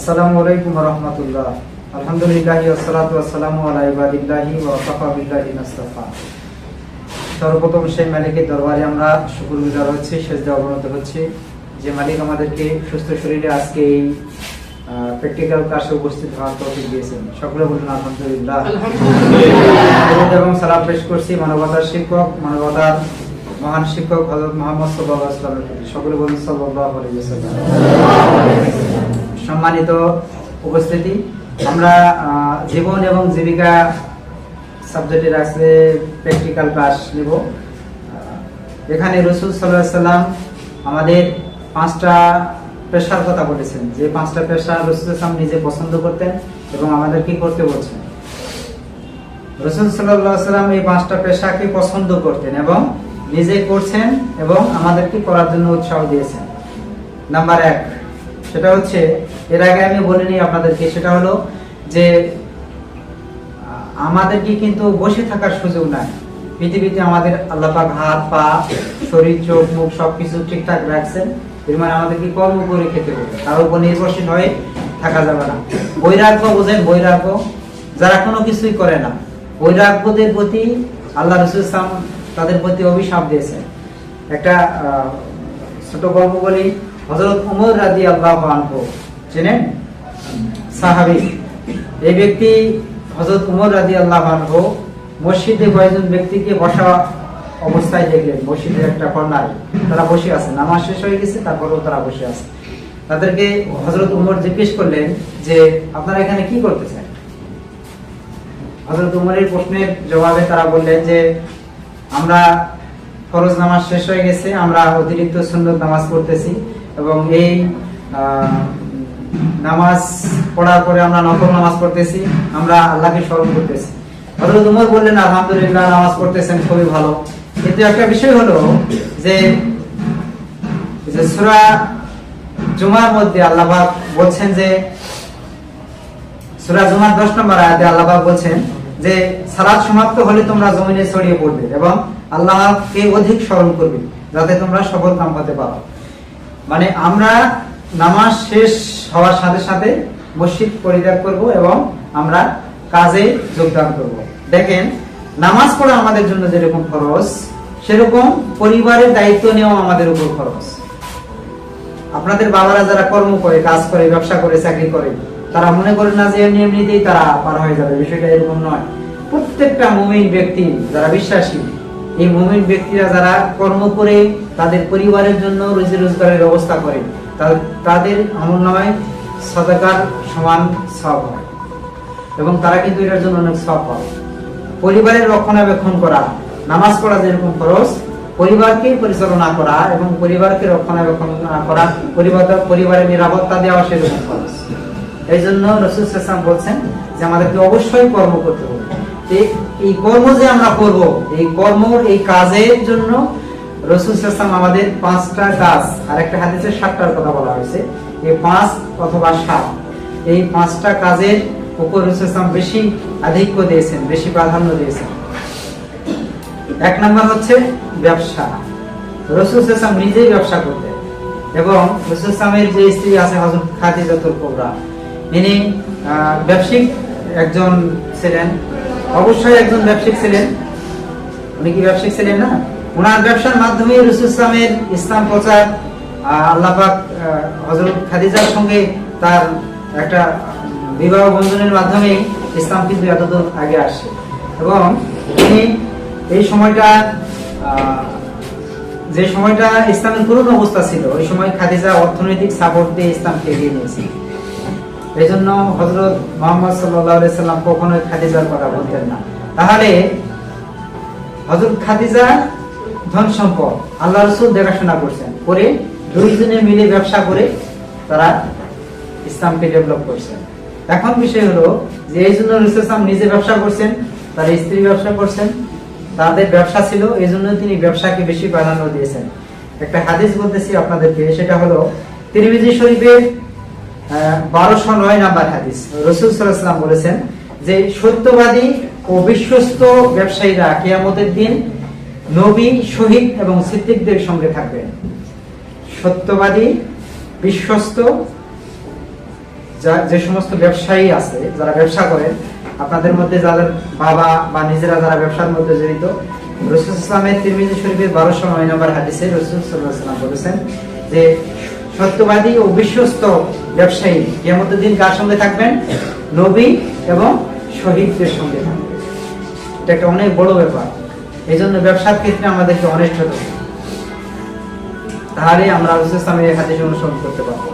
আসসালামু আলাইকুম রহমতুল্লাহ। আসসালাতু আসসালামু আলা ইবাদিল্লাহি ওয়া বিল্লাহি সর্বপ্রথম সেই মালিকের দরবারে আমরা হচ্ছি সেজদা অবনত যে মালিক আমাদেরকে সুস্থ শরীরে আজকে এই প্র্যাকটিক্যাল ক্লাসে উপস্থিত হওয়ার তৌফিক দিয়েছেন। সকলে বলুন, আলহামদুলিল্লাহ। এবং সালাম পেশ করছি মানবতার শিক্ষক, মানবতার মহান শিক্ষক হযরত মুহাম্মদ প্রতি। সকলে বলুন, সাল্লাল্লাহু আলাইহি সম্মানিত উপস্থিতি। আমরা জীবন এবং জীবিকা সাবজেক্টের আছে প্র্যাকটিক্যাল ক্লাস নেব। এখানে রসুল সাল্লাহ সাল্লাম আমাদের পাঁচটা পেশার কথা বলেছেন। যে পাঁচটা পেশা রসুল সাল্লাম নিজে পছন্দ করতেন এবং আমাদের কি করতে বলছেন? রসুল সাল্লাহ সাল্লাম এই পাঁচটা পেশাকে পছন্দ করতেন এবং নিজে করছেন এবং আমাদেরকে করার জন্য উৎসাহ দিয়েছেন। নাম্বার এক সেটা হচ্ছে, এর আগে আমি বলিনি আপনাদেরকে, সেটা হলো যে, আমাদেরকে কিন্তু বসে থাকার সুযোগ নাই। পৃথিবীতে আমাদের আল্লাহ পাক হাত, পা, শরীর, চোখ, মুখ সবকিছু ঠিকঠাক রাখছেন। এর মানে আমাদেরকে কর্ম করে খেতে হবে। তার উপর নির্ভরশীল হয়ে থাকা যাবে না। বৈরাগ্য বোঝেন, বৈরাগ্য যারা কোনো কিছুই করে না, বৈরাগ্যদের প্রতি আল্লাহ রসুল ইসলাম তাদের প্রতি অভিশাপ দিয়েছেন। একটা ছোট গল্প বলি। হজরত উমর রাজি আল্লাহ চেনেন? সাহাবি। এই ব্যক্তি হজরত উমর রাজি আল্লাহ মসজিদে কয়েকজন ব্যক্তিকে বসা অবস্থায় দেখলেন। মসজিদের একটা তারা বসে আছে। নামাজ শেষ হয়ে গেছে, তারপরেও তারা বসে আছে। তাদেরকে হজরত উমর জিজ্ঞেস করলেন যে, আপনারা এখানে কি করতেছেন? হজরত উমরের প্রশ্নের জবাবে তারা বললেন যে, আমরা ফরজ নামাজ শেষ হয়ে গেছে, আমরা অতিরিক্ত সুন্নত নামাজ পড়তেছি। এবং এই নামাজ পড়ার পরে আমরা নকল নামাজ পড়তেছি, আমরা আল্লাহকে স্মরণ করতেছি। হজরত উমর বললেন, আলহামদুলিল্লাহ, নামাজ পড়তেছেন, খুবই ভালো। কিন্তু একটা বিষয় হলো যে সূরা জুমার মধ্যে আল্লাহ পাক বলছেন যে, সূরা জুমার 10 নম্বর আয়াতে আল্লাহ পাক বলছেন যে সালাত সমাপ্ত হলে তোমরা জমিনে ছড়িয়ে পড়বে এবং আল্লাহকে অধিক স্মরণ করবে, যাতে তোমরা সফল কাম হতে পারো। মানে আমরা নামাজ শেষ হওয়ার সাথে সাথে মসজিদ পরিত্যাগ করব এবং আমরা কাজে যোগদান করব। দেখেন, নামাজ পড়া আমাদের জন্য যেরকম খরচ সেরকম পরিবারের দায়িত্ব নেওয়া আমাদের উপর খরচ আপনাদের বাবারা যারা কর্ম করে, কাজ করে, ব্যবসা করে, চাকরি করে, তারা মনে করেন না যে এমনি এমনিতেই তারা পার হয়ে যাবে। বিষয়টা এরকম নয়। প্রত্যেকটা মুমিন ব্যক্তি যারা বিশ্বাসী, এই মুমিন ব্যক্তিরা যারা কর্ম করে তাদের পরিবারের জন্য রুজি রোজগারের ব্যবস্থা করে তাদের আমল নয় সদাকার সমান সব হয় এবং তারা কিন্তু এটার জন্য অনেক সব পায় পরিবারের রক্ষণাবেক্ষণ করা, নামাজ পড়া যেরকম খরচ, পরিবারকে পরিচালনা করা এবং পরিবারকে রক্ষণাবেক্ষণ করা, পরিবার, পরিবারের নিরাপত্তা দেওয়া সেরকম খরচ। এই জন্য রসুল সাল্লাম বলছেন যে আমাদেরকে অবশ্যই কর্ম করতে হবে। এই কর্ম যে আমরা করব, এই কর্ম এই কাজের জন্য রসুল সাল্লাম আমাদের পাঁচটা কাজ আর একটা হাদিসে সাতটার কথা বলা হয়েছে। এই পাঁচ অথবা সাত, এই পাঁচটা কাজের উপর রসুল ইসলাম বেশি আধিক্য দিয়েছেন, বেশি প্রাধান্য দিয়েছেন। এক নম্বর হচ্ছে ব্যবসা। রসুল ইসলাম নিজেই ব্যবসা করতেন এবং রসুল ইসলামের যে স্ত্রী আছে হজরত খাদিজাতুল কোবরা, ইনি ব্যবসায়িক একজন ছিলেন। অবশ্যই একজন ব্যবসায়িক ছিলেন। উনি কি ব্যবসায়িক ছিলেন না? ওনার ব্যবসার মাধ্যমে রসুল ইসলামের ইসলাম প্রচার আহ, আল্লাহ পাক আহ, হজরত খাদিজার সঙ্গে তার একটা বিবাহ বন্ধনের মাধ্যমে ইসলাম কিন্তু এতদূর আগে আসে এবং তিনি এই সময়টা যে সময়টা ইসলামের করুণ অবস্থা ছিল ওই সময় খাদিজা অর্থনৈতিক সাপোর্ট দিয়ে ইসলামকে এগিয়ে নিয়েছে। এই জন্য হজরত মোহাম্মদ সাল্লাহ সাল্লাম কখনোই খাদিজার কথা বলতেন না। তাহলে হজরত খাদিজা ধন সম্পদ। আল্লাহ রসুল দেখাশোনা করছেন। করে দুইজনে মিলে ব্যবসা করে তারা ইসলামকে ডেভেলপ করছেন। এখন বিষয় হলো যে এই জন্য রসুল ইসলাম নিজে ব্যবসা করছেন, তার স্ত্রী ব্যবসা করছেন, তাদের ব্যবসা ছিল এই জন্য তিনি ব্যবসাকে বেশি প্রাধান্য দিয়েছেন। একটা হাদিস বলতেছি আপনাদেরকে, সেটা হলো তিরমিজি শরীফের বারোশো নয় নাম্বার হাদিস। রসুল সাল্লাম বলেছেন যে সত্যবাদী ও বিশ্বস্ত ব্যবসায়ীরা কেয়ামতের দিন নবী, শহীদ এবং সিদ্দিকদের সঙ্গে থাকবেন। সত্যবাদী, বিশ্বস্ত, যা- সমস্ত ব্যবসায়ী আছে, যারা ব্যবসা করেন, আপনাদের মধ্যে যাদের বাবা বা নিজেরা যারা ব্যবসার মধ্যে জড়িত, রসুল ইসলামের তিরমিজি শরীফের বারোশো নয় নম্বর হাদিসে রসুল সাল্লাহ বলেছেন যে, সত্যবাদী ও বিশ্বস্ত ব্যবসায়ী কেমত দিন কার সঙ্গে থাকবেন? নবী এবং শহীদদের সঙ্গে থাকবেন। এটা একটা অনেক বড় ব্যাপার। এই জন্য ব্যবসার ক্ষেত্রে আমাদেরকে অনেক হতে হবে। তাহলে আমরা ইসলামের এই হাদিস অনুসরণ করতে পারব।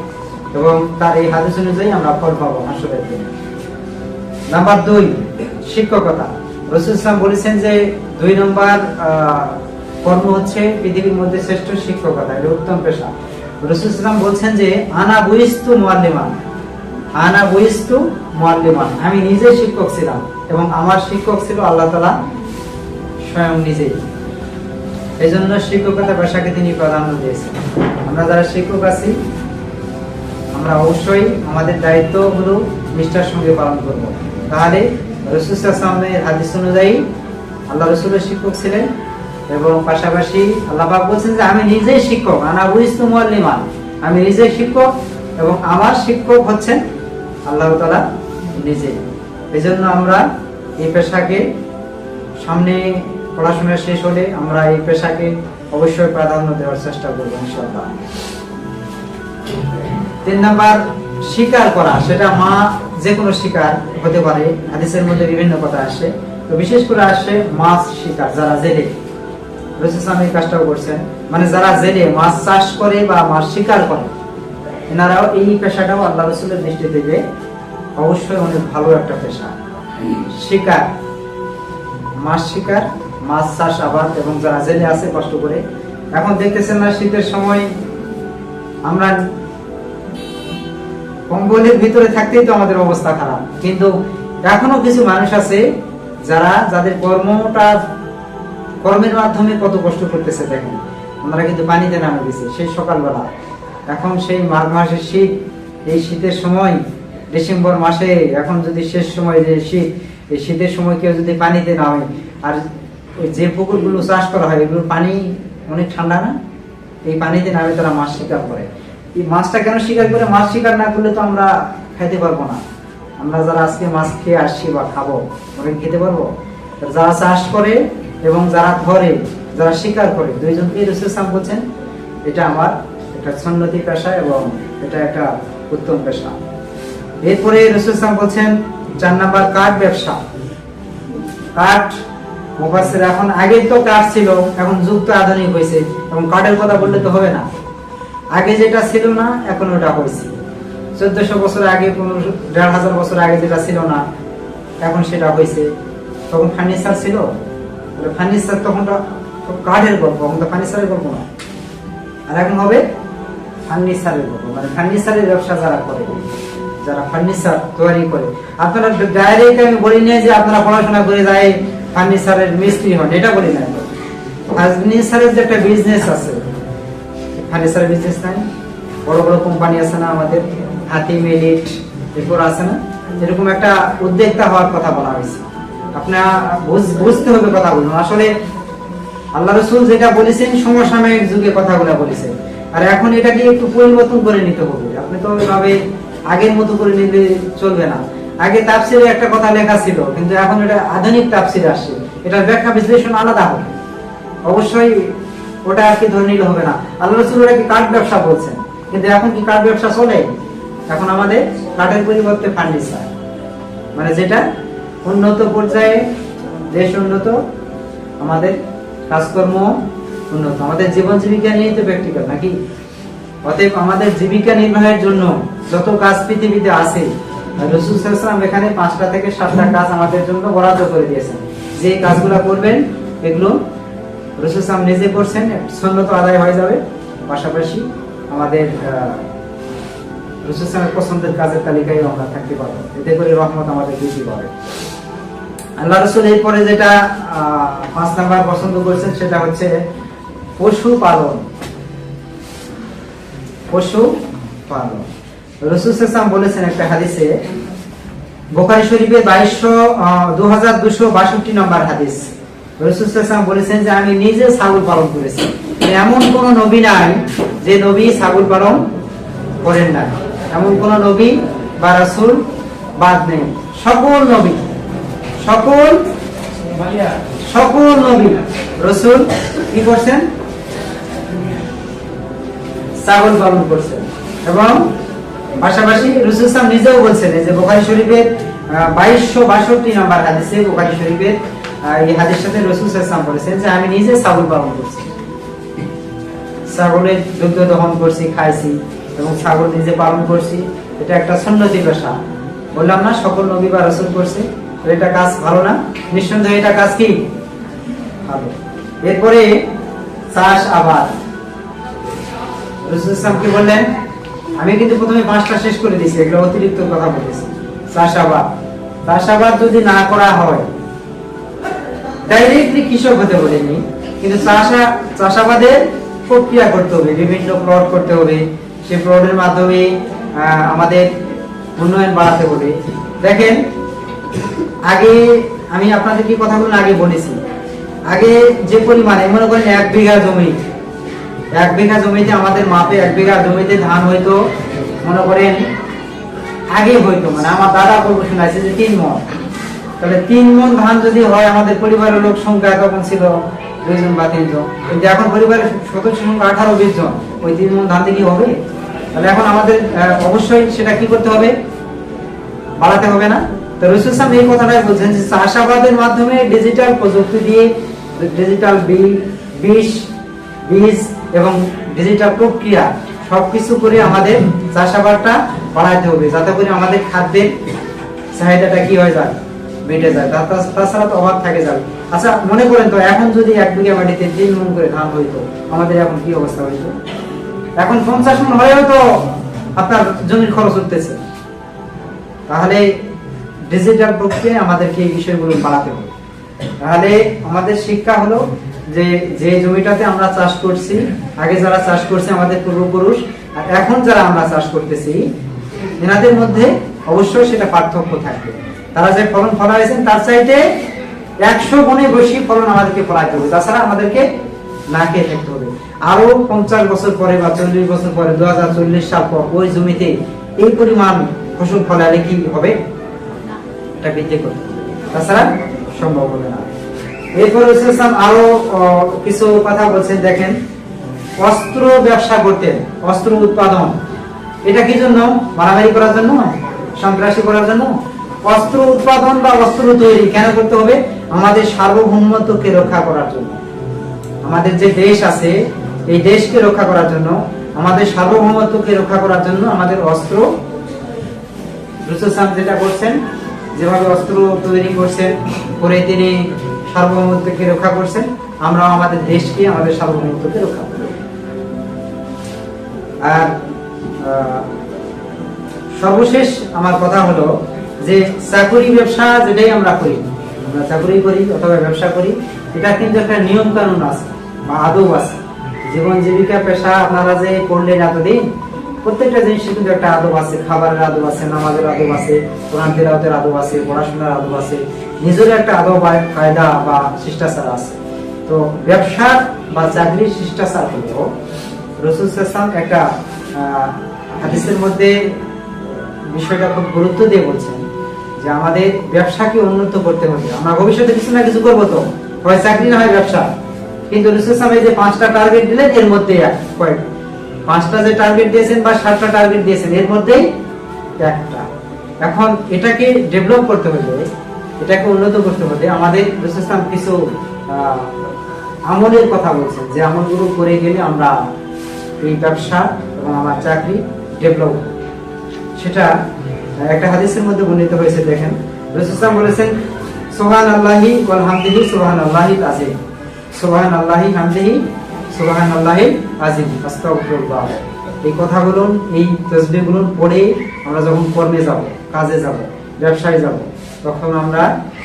এবং তার এই হাদিস অনুযায়ী আমরা ফল পাবো হাসরের দিনে। নাম্বার দুই, শিক্ষকতা। রসুল ইসলাম বলেছেন যে দুই নম্বর কর্ম হচ্ছে পৃথিবীর মধ্যে শ্রেষ্ঠ শিক্ষকতা, এটা উত্তম পেশা। রসুল ইসলাম বলছেন যে, আনা বুইস্তু মোয়াল্লিমান আনা বুইস্তু মোয়াল্লিমান আমি নিজে শিক্ষক ছিলাম এবং আমার শিক্ষক ছিল আল্লাহ তালা স্বয়ং নিজেই। এই জন্য শিক্ষকতা পেশাকে তিনি প্রাধান্য দিয়েছেন। আমরা যারা শিক্ষক আছি, আমরা অবশ্যই আমাদের দায়িত্বগুলো নিষ্ঠার সঙ্গে পালন করব। তাহলে রসুলের হাদিস অনুযায়ী আল্লাহ রসুলের শিক্ষক ছিলেন এবং পাশাপাশি আল্লাহ পাক বলছেন যে, আমি নিজেই শিক্ষক, আনা বুঝতু মুআল্লিমান। আমি নিজেই শিক্ষক এবং আমার শিক্ষক হচ্ছেন আল্লাহ তালা নিজেই। এই জন্য আমরা এই পেশাকে সামনে পড়াশোনা শেষ হলে আমরা এই পেশাকে অবশ্যই প্রাধান্য দেওয়ার চেষ্টা করব, ইনশাআল্লাহ। তিন নাম্বার, শিকার করা, সেটা মা যে কোনো শিকার হতে পারে, হাদিসের মধ্যে বিভিন্ন কথা আসে। তো বিশেষ করে আসে মাছ শিকার, যারা জেলে। রসুল এই কাজটাও করছেন। মানে যারা জেলে, মাছ চাষ করে বা মাছ শিকার করে, এনারাও এই পেশাটাও আল্লাহ রসুলের দৃষ্টি থেকে অবশ্যই অনেক ভালো একটা পেশা। শিকার, মাছ শিকার মাছ চাষ, আবাদ এবং যারা জেলে আছে কষ্ট করে। এখন দেখতেছেন না শীতের সময় আমরা কম্বলের ভিতরে থাকতেই তো আমাদের অবস্থা খারাপ। কিন্তু এখনও কিছু মানুষ আছে যারা যাদের কর্মটা, কর্মের মাধ্যমে কত কষ্ট করতেছে দেখেন। আমরা কিন্তু পানিতে নামে গেছি সেই সকালবেলা। এখন সেই মাঘ মাসের শীত, এই শীতের সময়, ডিসেম্বর মাসে, এখন যদি শেষ সময় যে শীত, এই শীতের সময় কেউ যদি পানিতে নামে, আর ওই যে পুকুরগুলো চাষ করা হয়, এগুলোর পানি অনেক ঠান্ডা না? এই পানিতে নামে তারা মাছ শিকার করে। এই মাছটা কেন শিকার করে? মাছ শিকার না করলে তো আমরা খাইতে পারব না। আমরা যারা আজকে মাছ খেয়ে আসছি বা খাব, ওরা খেতে পারব? যারা চাষ করে এবং যারা ধরে, যারা শিকার করে দুইজনকে রসুল ইসলাম বলছেন, এটা আমার একটা সন্নতি পেশা এবং এটা একটা উত্তম পেশা। এরপরে রসুল ইসলাম বলছেন, চার নাম্বার কাঠ ব্যবসা। কাঠ মুফাসসির এখন আগে তো কাঠ ছিল, এখন যুগ তো আধুনিক হয়েছে, এবং কাঠের কথা বললে তো হবে না। আগে যেটা ছিল না, এখন ওটা হয়েছে। চোদ্দশো বছর আগে, পনেরোশো, দেড় হাজার বছর আগে যেটা ছিল না, এখন সেটা হয়েছে। তখন ফার্নিচার ছিল? ফার্নিচার তখন কাঠের গল্প, এখন তো ফার্নিচারের গল্প না। আর এখন হবে ফার্নিচারের গল্প মানে ফার্নিচারের ব্যবসা যারা করে, যারা ফার্নিচার তৈরি করে। আপনারা ডাইরেক্ট আমি বলি না যে আপনারা পড়াশোনা করে যায় ফার্নিচারের মিস্ত্রি হন, এটা বলি না ফার্নিচারের যে একটা বিজনেস আছে ফার্নিচারের বিজনেস নাই। বড় বড় কোম্পানি আছে না আমাদের, হাতি, মেলিট, এরপর আছে না? এরকম একটা উদ্যোক্তা হওয়ার কথা বলা হয়েছে। আপনার বুঝতে হবে কথাগুলো। আসলে আল্লাহ রসুল যেটা বলেছেন, সমসাময়িক যুগে কথাগুলো বলেছেন। আর এখন এটাকে একটু পরিবর্তন করে নিতে হবে। আপনি তো ওইভাবে আগের মতো করে নিলে চলবে না। আগে তাফসিরে একটা কথা লেখা ছিল, কিন্তু এখন এটা আধুনিক তাফসিরে আসছে। এটার ব্যাখ্যা বিশ্লেষণ আলাদা হবে। অবশ্যই ওটা আর কি ধরে নিলে হবে না। আল্লাহ রসুল ওটা কি কাঠ ব্যবসা বলছেন কিন্তু এখন কি কাঠ ব্যবসা চলে? এখন আমাদের কাঠের পরিবর্তে ফার্নিচার। মানে যেটা উন্নত পর্যায়ে দেশ উন্নত, আমাদের কাজকর্ম উন্নত। আমাদের জীবন জীবিকা নিয়ে তো প্র্যাকটিক্যাল নাকি? অতএব আমাদের জীবিকা নির্বাহের জন্য যত কাজ পৃথিবীতে আছে রসুল সাল্লাম এখানে পাঁচটা থেকে সাতটা কাজ আমাদের জন্য বরাদ্দ করে দিয়েছেন। যে কাজগুলো করবেন, এগুলো রসুল সাল্লাম নিজে করছেন সন্ন্যত আদায় হয়ে যাবে। পাশাপাশি আমাদের রসুল সাল্লামের পছন্দের কাজের তালিকায় আমরা থাকতে পারব। এতে করে রহমত আমাদের বৃদ্ধি পাবে। আল্লাহ রসুল এরপরে যেটা পাঁচ নাম্বার পছন্দ করেছেন, সেটা হচ্ছে পশু পালন পশু পালন রসুল বলেছেন একটা হাদিসে, বোখারি শরীফে বাইশশো দু হাজার নম্বর হাদিস। রসুল বলেছেন যে, আমি নিজে ছাগল পালন করেছি। এমন কোন নবী নাই যে নবী ছাগল পালন করেন না এমন কোন নবী বা রাসূল বাদ নেই। সকল নবী, সকল সকল নবী, রসুল কি করছেন? ছাগল পালন করছেন। এবং পাশাপাশি রসুল ইসলাম নিজেও বলছেন যে বোখারি শরীফের বাইশশো বাষট্টি নাম্বার হাদিসে বোখারি শরীফের এই হাদিসের সাথে রসুল ইসলাম বলেছেন যে আমি নিজে ছাগল পালন করছি। ছাগলের দুগ্ধ দহন করছি, খাইছি এবং ছাগল নিজে পালন করছি। এটা একটা সন্ন্যতি পেশা। বললাম না, সকল নবী বা রসুল করছে এটা কাজ ভালো না? নিঃসন্দেহে এটা কাজ কি? ভালো। এরপরে চাষ আবাদ। রসুল ইসলাম কি বললেন? আমি কিন্তু প্রথমে পাঁচটা শেষ করে দিয়েছি, এগুলো অতিরিক্ত কথা বলেছি। চাষাবাদ। চাষাবাদ যদি না করা হয় ডাইরেক্টলি কৃষক হতে বলিনি, কিন্তু চাষা, চাষাবাদের প্রক্রিয়া করতে হবে, বিভিন্ন প্লট করতে হবে সেই প্লটের মাধ্যমে আমাদের উন্নয়ন বাড়াতে হবে। দেখেন, আগে আমি আপনাদের কি কথাগুলো আগে বলেছি। আগে যে পরিমাণে, মনে করেন এক বিঘা জমি এক বিঘা জমিতে, আমাদের মাপে এক বিঘা জমিতে ধান হইতো, মনে করেন, আগে হইতো মানে। আমার দাদা করব শোনাইছে যে তিন মন। তাহলে তিন মন ধান যদি হয়, আমাদের পরিবারের লোক সংখ্যা তখন ছিল দুইজন বা তিনজন। কিন্তু এখন পরিবারের সদস্য সংখ্যা আঠারো, বিশ জন। ওই তিন মন ধান দিয়ে কি হবে? তাহলে এখন আমাদের অবশ্যই সেটা কি করতে হবে? বাড়াতে হবে না। তো রসুল সাহেব এই কথাটাই বলছেন যে চাষাবাদের মাধ্যমে ডিজিটাল প্রযুক্তি দিয়ে ডিজিটাল বিল বিষ বীজ এবং ডিজিটাল প্রক্রিয়া সবকিছু করে আমাদের চাষাবাদটা বাড়াইতে হবে, যাতে করে আমাদের খাদ্যের চাহিদাটা কি হয়ে যায় বেড়ে যায়। তাছাড়া তো অভাব থাকে যাবে আচ্ছা মনে করেন তো, এখন যদি এক বিঘা মাটিতে তিন মন করে ধান হইতো, আমাদের এখন কি অবস্থা হইতো? এখন পঞ্চাশ মন হয়েও তো আপনার জমির খরচ উঠতেছে। তাহলে ডিজিটাল প্রক্রিয়ায় আমাদেরকে এই বিষয়গুলো বাড়াতে হবে। তাহলে আমাদের শিক্ষা হলো যে যে জমিটাতে আমরা চাষ করছি, আগে যারা চাষ করছে আমাদের পূর্বপুরুষ, আর এখন যারা আমরা চাষ করতেছি, এনাদের মধ্যে অবশ্যই সেটা পার্থক্য থাকবে। তারা যে ফলন ফলাইছেন, তার চাইতে একশো গুণে বেশি ফলন আমাদেরকে ফলাইতে হবে। তাছাড়া আমাদেরকে না খেয়ে থাকতে হবে। আরও পঞ্চাশ বছর পরে বা চল্লিশ বছর পরে দু হাজার চল্লিশ সাল পর ওই জমিতে এই পরিমাণ ফসল ফলালে কি হবে? এটা বৃদ্ধি করবে তাছাড়া সম্ভব হবে না। এরপর ইসলাম আরও কিছু কথা বলছেন, দেখেন, অস্ত্র ব্যবসা করতেন অস্ত্র উৎপাদন, এটা কি জন্য? মারামারি করার জন্য? সন্ত্রাসী করার জন্য? অস্ত্র উৎপাদন বা অস্ত্র তৈরি কেন করতে হবে? আমাদের সার্বভৌমত্বকে রক্ষা করার জন্য। আমাদের যে দেশ আছে, এই দেশকে রক্ষা করার জন্য, আমাদের সার্বভৌমত্বকে রক্ষা করার জন্য আমাদের অস্ত্র রুসুসাম যেটা করছেন, যেভাবে অস্ত্র তৈরি করছেন করে তিনি সার্বভৌমত্বকে রক্ষা করছেন। আমরা আমাদের দেশকে, আমাদের সার্বভৌমত্বকে রক্ষা করব আর সর্বশেষ আমার কথা হলো যে চাকুরি ব্যবসা যেটাই আমরা করি, আমরা চাকুরি করি অথবা ব্যবসা করি, এটা কিন্তু একটা নিয়ম কানুন আছে বা আদব আছে। জীবন জীবিকা পেশা আপনারা যে করলেন এতদিন প্রত্যেকটা জিনিসের কিন্তু একটা আদব আছে, খাবারের আদব আছে, নামাজের আদব আছে, কোরআন তেলাওয়াতের আদব আছে, পড়াশোনার আদব আছে, নিজের একটা আদব কায়দা বা শিষ্টাচার আছে। তো ব্যবসা বা চাকরির শিষ্টাচার হলো, রসুল ইসলাম একটা হাদিসের মধ্যে বিষয়টা খুব গুরুত্ব দিয়ে বলছেন যে আমাদের ব্যবসাকে উন্নত করতে হবে। আমরা ভবিষ্যতে কিছু না কিছু করব তো, হয় চাকরি না হয় ব্যবসা। কিন্তু রসুল ইসলাম এই যে পাঁচটা টার্গেট দিলেন, এর মধ্যে কয়েক পাঁচটা যে টার্গেট দিয়েছেন বা সাতটা টার্গেট দিয়েছেন, এর মধ্যেই একটা। এখন এটাকে ডেভেলপ করতে হলে, এটাকে উন্নত করতে হলে আমাদের ইসলাম কিছু আমলের কথা বলছেন, যে আমলগুলো করে গেলে আমরা এই ব্যবসা এবং আমার চাকরি ডেভেলপ সেটা, একটা হাদিসের মধ্যে বর্ণিত হয়েছে, দেখেন। রসুলাম বলেছেন সোহান আল্লাহি ওয়াল হামদিহি সোহান আল্লাহি আজিম সোহান আল্লাহি হামদিহি সোহান আল্লাহি আজিম, আস্তাগফিরুল্লাহ। এই কথাগুলো এই তসবিহগুলো পড়ে আমরা যখন কর্মে যাব, কাজে যাব, ব্যবসায় যাব, তখন আমরা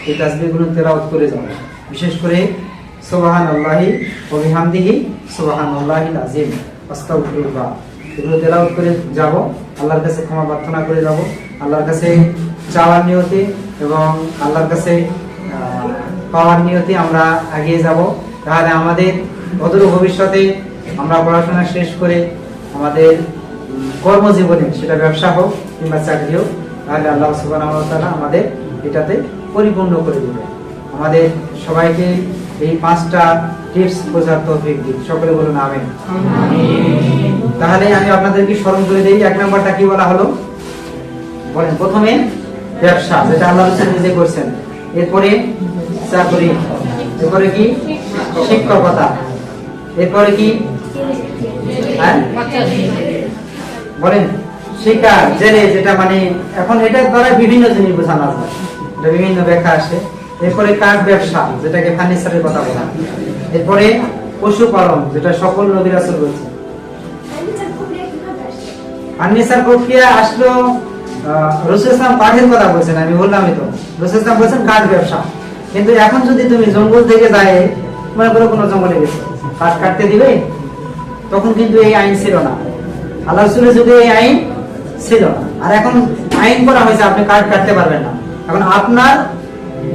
এই তাসবিহগুলো তেলাওয়াত করে যাব। বিশেষ করে সোবাহান আল্লাহি অবিহামদিহি সোবাহান আল্লাহি আজিম, আস্তাগফিরুল্লাহ। এগুলো তেলাওয়াত করে যাব, আল্লাহর কাছে ক্ষমা প্রার্থনা করে যাব, আল্লাহর কাছে চাওয়ার নিয়তে এবং আল্লাহর কাছে পাওয়ার নিয়তে আমরা এগিয়ে যাব। তাহলে আমাদের অদূর ভবিষ্যতে আমরা পড়াশোনা শেষ করে আমাদের কর্মজীবনে সেটা ব্যবসা হোক কিংবা চাকরি হোক তাহলে আল্লাহ তাআলা আমাদের এটাতে পরিপূর্ণ করে দেবে আমাদের সবাইকে এই পাঁচটা টিপস বোঝার তৌফিক দিন। সকলে বলুন আমিন। তাহলে আমি আপনাদেরকে স্মরণ করে দিই এক নম্বরটা কি বলা হলো? বলেন প্রথমে ব্যবসা যেটা আল্লাহ রসুল নিজে করছেন। এরপরে চাকরি এরপরে কি? শিক্ষকতা। এরপরে কি? হ্যাঁ? বলেন। জেলে, যেটা মানে এখন এটার দ্বারা বিভিন্ন জিনিস বোঝানো এটা বিভিন্ন ব্যাখ্যা আসে। এরপরে কাঠ ব্যবসা, যেটাকে ফার্নিচারের কথা বলা। এরপরে পশুপালন, যেটা সকল নবীরাসুল বলছে ফার্নিচার প্রক্রিয়া আসলো রসুল কাঠের কথা বলছেন, আমি বললামই তো। রসুল বলছেন কাঠ ব্যবসা। কিন্তু এখন যদি তুমি জঙ্গল থেকে যায়, মনে করো কোনো জঙ্গলে গেছো। কাঠ কাটতে দিবে, তখন কিন্তু এই আইন ছিল না। আল্লাহ রসুলের যুগে এই আইন ছিল না আর এখন আইন করা হয়েছে, আপনি কাঠ কাটতে পারবেন না। এখন আপনার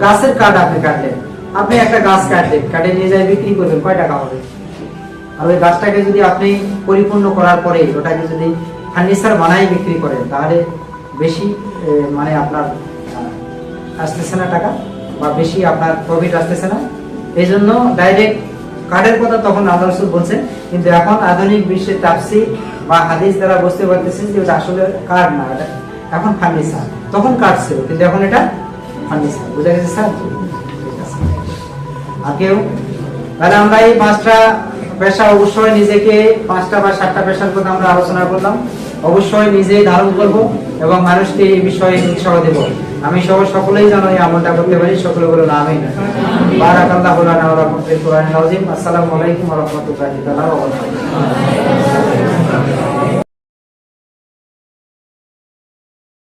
গাছের কাঠ আপনি কাটলেন, আপনি একটা গাছ কাটলেন, কাটে নিয়ে যায় বিক্রি করবেন কয় টাকা হবে? আর ওই গাছটাকে যদি আপনি পরিপূর্ণ করার পরে ওটাকে যদি ফার্নিচার বানাই বিক্রি করেন, তাহলে বেশি মানে আপনার আসতেছে না টাকা, বা বেশি আপনার প্রফিট আসতেছে না। এই জন্য ডাইরেক্ট কার্ডের কথা তখন আল্লাহ রসুল বলছেন, কিন্তু এখন আধুনিক বিশ্বে তাপসি বা হাদিস দ্বারা বুঝতে পারতেছেন যে ওটা আসলে কার্ড না, এটা এখন ফার্নিচার তখন কার্ড ছিল কিন্তু এখন এটা ফার্নিচার বুঝা গেছে স্যার? আর কেউ? তাহলে আমরা এই পাঁচটা পেশা অবশ্যই নিজেকে পাঁচটা বা সাতটা পেশার কথা আমরা আলোচনা করলাম। অবশ্যই নিজেই ধারণ করব এবং মানুষকে এই বিষয়ে উৎসাহ দেব। আমি সহ সকলেই জানো, এই আমলটা করতে পারি, সকলে বলুন আমি বারাকাল্লাহু লানা আসসালামু আলাইকুম ওয়া